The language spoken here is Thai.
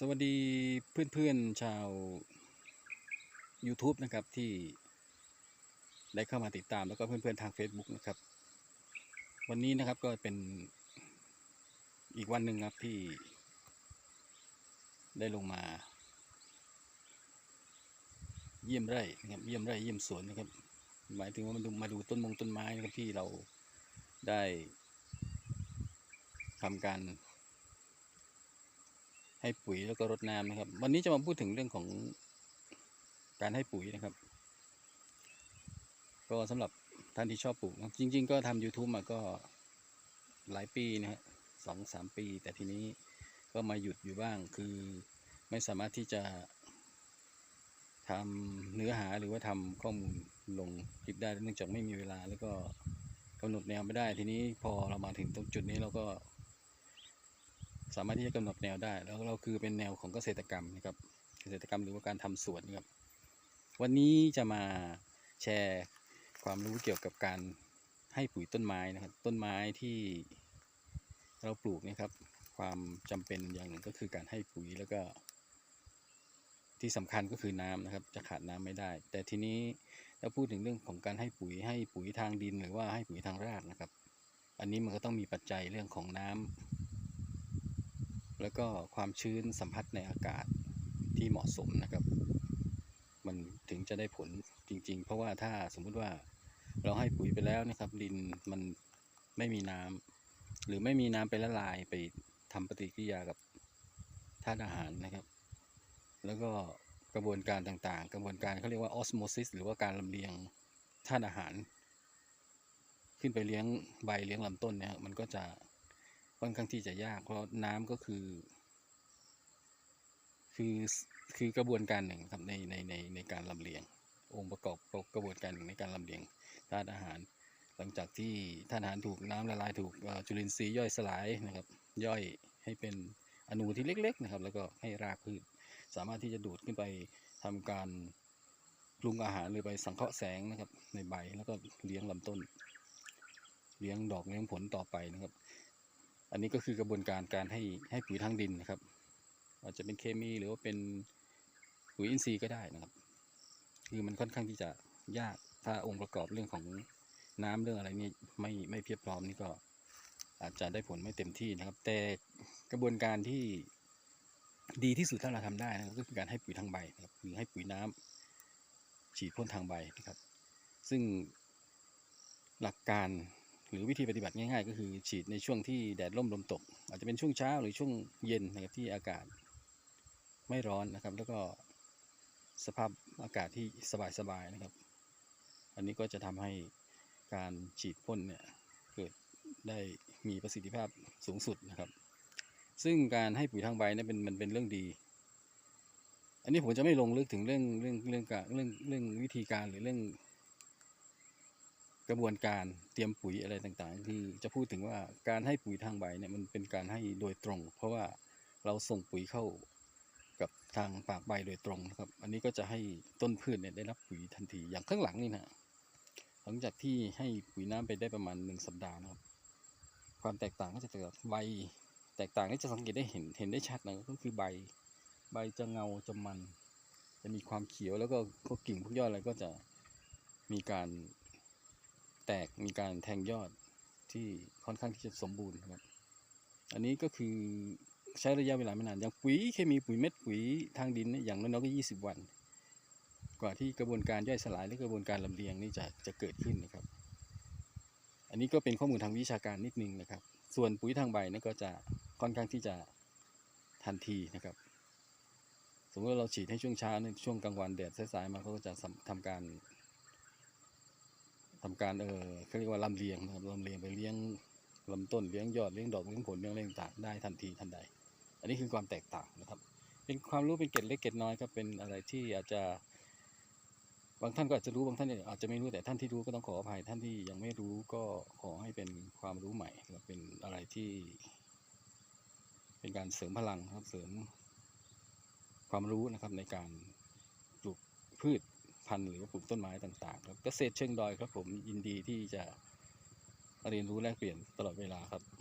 สวัสดีเพื่อนๆชาว YouTube นะครับที่ได้เข้ามาติดตามแล้วก็เพื่อนๆทาง Facebook นะครับ วันนี้นะครับก็เป็นอีกวันหนึ่งครับที่ได้ลงมา เยี่ยมไร่นะครับเยี่ยมไร่เยี่ยมสวนนะครับ หมายถึงว่ามาดูมาดูต้นมงต้นไม้นะครับที่เราได้ทำการ ให้ปุ๋ยแล้วก็รดน้ำนะครับ วันนี้จะมาพูดถึงเรื่องของการให้ปุ๋ยนะครับ ก็สำหรับท่านที่ชอบปลูกจริง ๆ ก็ทำ YouTube มาก็หลายปีนะฮะสองสามปี แต่ทีนี้ก็มาหยุดอยู่บ้างคือไม่สามารถที่จะทำเนื้อหาหรือว่าทำข้อมูลลงคลิปได้เนื่องจากไม่มีเวลาแล้วก็กำหนดแนวไม่ได้ทีนี้พอเรามาถึงตรงจุดนี้เราก็ สามารถที่จะกำหนดแนวได้ แล้วเราคือเป็นแนวของเกษตรกรรมนะครับ เกษตรกรรมหรือว่าการทำสวนนะครับ วันนี้จะมาแชร์ความรู้เกี่ยวกับการให้ปุ๋ยต้นไม้นะครับ ต้นไม้ที่เราปลูกนะครับ ความจำเป็นอย่างหนึ่งก็คือการให้ปุ๋ยแล้วก็ที่สำคัญก็คือน้ำนะครับ จะขาดน้ำไม่ได้ แต่ทีนี้ถ้าพูดถึงเรื่องของการให้ปุ๋ยให้ปุ๋ยทางดิน หรือว่าให้ปุ๋ยทางรากนะครับ อันนี้มันก็ต้องมีปัจจัยเรื่องของน้ำ แล้วก็ความชื้นสัมผัสในอากาศที่เหมาะสมนะครับ มันถึงจะได้ผลจริง ๆ เพราะว่าถ้าสมมุติว่าเราให้ปุ๋ยไปแล้วนะครับ ดินมันไม่มีน้ำหรือไม่มีน้ำไปละลายไปทำปฏิกิริยากับธาตุอาหารนะครับ แล้วก็กระบวนการต่างๆ กระบวนการเขาเรียกว่าออสโมซิสหรือว่าการลำเลียงธาตุอาหาร ขึ้นไปเลี้ยงใบเลี้ยงลำต้นเนี่ยมันก็จะ ค่อนข้างที่จะยากเพราะน้ำก็คือ คือคือกระบวนการหนึ่งครับในในในในการลำเลียง องค์ประกอบกระบวนการหนึ่งในการลำเลียงธาตุอาหาร หลังจากที่ธาตุอาหารถูกน้ำละลายถูกจุลินทรีย์ย่อยสลายนะครับ ย่อยให้เป็นอนูที่เล็ก ๆ นะครับ แล้วก็ให้รากพืช สามารถที่จะดูดขึ้นไปทำการปรุงอาหารหรือไปสังเคราะห์แสงนะครับ ในใบแล้วก็เลี้ยงลำต้น เลี้ยงดอกเลี้ยงผลต่อไปนะครับ อันนี้ก็คือกระบวนการการให้ให้ปุ๋ยทางดินนะครับ อาจจะเป็นเคมีหรือว่าเป็นปุ๋ยอินทรีย์ก็ได้นะครับ คือมันค่อนข้างที่จะยากถ้าองค์ประกอบเรื่องของน้ำเรื่องอะไรนี่ไม่ไม่เพียบพร้อมนี่ก็อาจจะได้ผลไม่เต็มที่นะครับ แต่กระบวนการที่ดีที่สุดถ้าเราทำได้นะครับก็คือการให้ปุ๋ยทางใบนะครับหรือให้ปุ๋ยน้ำฉีดพ่นทางใบนะครับ ซึ่งหลักการ หรือวิธีปฏิบัติง่ายๆ ก็คือฉีดในช่วงที่แดดร่มลมตก อาจจะเป็นช่วงเช้าหรือช่วงเย็นนะครับที่อากาศไม่ร้อนนะครับ แล้วก็สภาพอากาศที่สบายๆนะครับ อันนี้ก็จะทำให้การฉีดพ่นเนี่ยเกิดได้มีประสิทธิภาพสูงสุดนะครับ ซึ่งการให้ปุ๋ยทางใบเนี่ยเป็นมันเป็นเรื่องดี อันนี้ผมจะไม่ลงลึกถึงเรื่องเรื่องเรื่องการเรื่องเรื่องวิธีการหรือเรื่อง กระบวนการเตรียมปุ๋ยอะไรต่างๆคือจะพูดถึงว่าการให้ปุ๋ยทางใบเนี่ยมันเป็นการให้โดยตรง เพราะว่าเราส่งปุ๋ยเข้ากับทางปากใบโดยตรงนะครับ อันนี้ก็จะให้ต้นพืชเนี่ยได้รับปุ๋ยทันทีอย่างข้างหลังนี่นะหลังจากที่ให้ปุ๋ยน้ำไปได้ประมาณหนึ่งสัปดาห์นะครับ ความแตกต่างก็จะเกิดใบแตกต่างที่จะสังเกตได้เห็นเห็นได้ชัดนะก็คือใบใบจะเงาจะมัน จะมีความเขียวแล้วก็กิ่งพวกยอดอะไรก็จะมีการ แตกมีการแทงยอดที่ค่อนข้างที่จะสมบูรณ์ครับ อันนี้ก็คือใช้ระยะเวลาไม่นาน อย่างปุ๋ยเคมีปุ๋ยเม็ดปุ๋ยทางดินนะอย่างน้อยๆก็ 20 วัน กว่าที่กระบวนการย่อยสลายและกระบวนการลำเลียงนี่จะจะเกิดขึ้นนะครับ อันนี้ก็เป็นข้อมูลทางวิชาการนิดนึงนะครับ ส่วนปุ๋ยทางใบนี่ก็จะค่อนข้างที่จะทันทีนะครับ สมมติเราฉีดให้ช่วงเช้าในช่วงกลางวันแดดสายๆมาเขาก็จะทำการ ทำการเออเขาเรียกว่าลำเลียงนะครับลำเลียงไปเลี้ยงลำต้นเลี้ยงยอดเลี้ยงดอกเลี้ยงผลเลี้ยงอะไรต่างได้ทันทีทันใด อันนี้คือความแตกต่างนะครับ เป็นความรู้เป็นเกร็ดเล็กเกร็ดน้อยครับเป็นอะไรที่อาจจะ บางท่านก็อาจจะรู้บางท่านอาจจะไม่รู้แต่ท่านที่รู้ก็ต้องขออภัยท่านที่ยังไม่รู้ก็ขอให้เป็นความรู้ใหม่และเป็นอะไรที่ เป็นการเสริมพลังครับเสริมความรู้นะครับในการปลูกพืช พันธุ์หรือว่าปลูกต้นไม้ต่างๆครับเกษตรเชิงดอยครับผมยินดีที่จะเรียนรู้แลกเปลี่ยนตลอดเวลาครับ